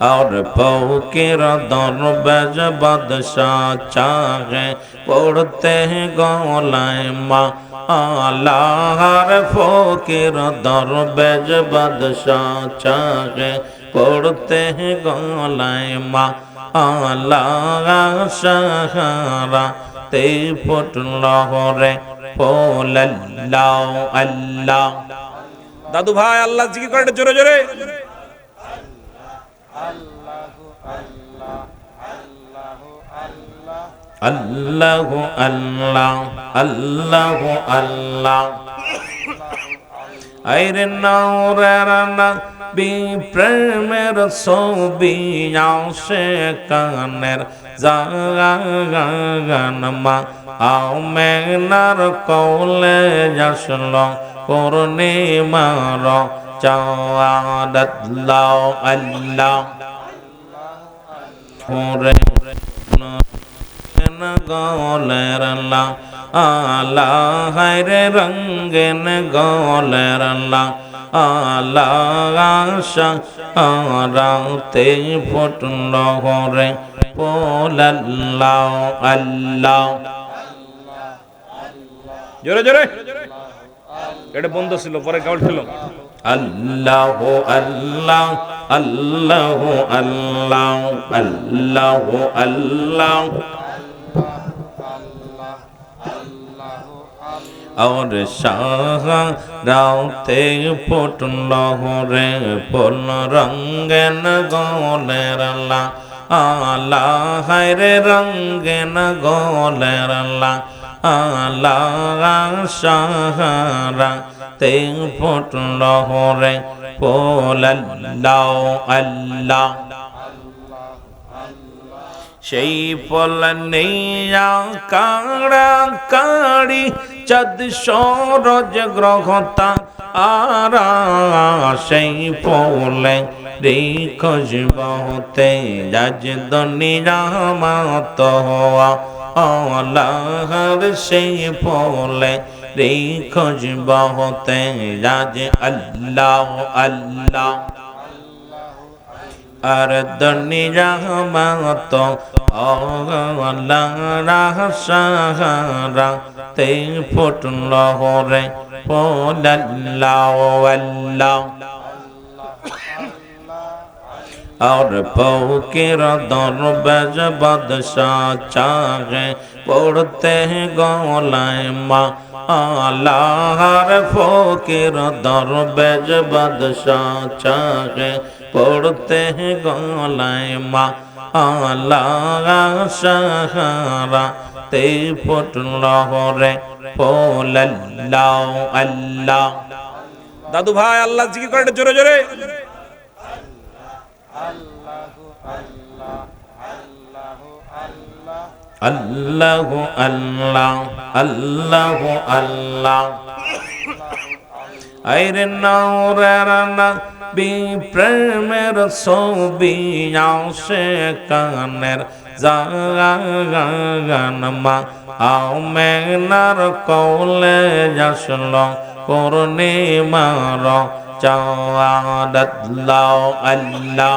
اور پو کے ردر بیج بادشاہ چاہے پڑھتے ہیں گولائیں ماں آلہ حرفو کے ردر بیج بادشاہ چاہے پڑھتے ہیں گولائیں ماں آلہ شہرہ تے پھٹل رے پول اللہ اللہ দাদু ভাই আল্লাহ জিকির করে জোরে জোরে আল্লাহ আল্লাহ আল্লাহ আল্লাহ। আইরে নাওরানা বি প্রেমের ছবি আসে কানের জাগান মা। আও মেঘনার কৌলে যাসল করুণে মার চাওয়াদাত লাও আল্লাহ। ওরে গলের আল্লাহ। আলা হায়রে রঙ্গেন গলের আল্লাহ। আলা আশা আরাতে ফুটল হরে পোলাল্লাহ আল্লাহ। জোরে জোরে। এটা বন্ধ ছিল পরে কাউল ছিল আল্লাহ আল্লাহ। আল্লাহ আল্লাহ আল্লাহ আল্লাহ और शाह राउते पुटल रे पुल रंगन गोले रला आला हरे रंगन गोले रला आला शाहरा তে ফুটল হরে পোলাল্লাহ আল্লাহ। সেই ফল নেইয়া কাড়া কাড়ি চাঁদ সরজ গ্রহতা আরা। সেই ফলে রে খোঁজবতে যাজ দুনিয়া মাত হওয়া অলাহর সেই ফলে রেখজ বহতে যাজ আল্লাহ আল্লাহ আর দনি রহমত সাহারা তে ফুটল হরে পোল্লাহ और फकीर दरबेज बादशाह चाहे পড়তে গলায় মা আলাহার ফকির দরবেজ বাদশাহ চাহে। পড়তে গলায় মা আলাহ সাহারা, তে ফুটল রে ফোলাল্লাহ, আল্লাহ। দাদু ভাই, আল্লাহ জিকির করে জোরে জোরে। আল্লাহ আল্লাহ। আল্লাহ আল্লাহ আইরে নাওরানা বি প্রেমের ছবি আসে কানের জাগান মা। আও মেঘনার কৌলে যাসল করুণে মার, চাওয়াদাত আল্লাহ।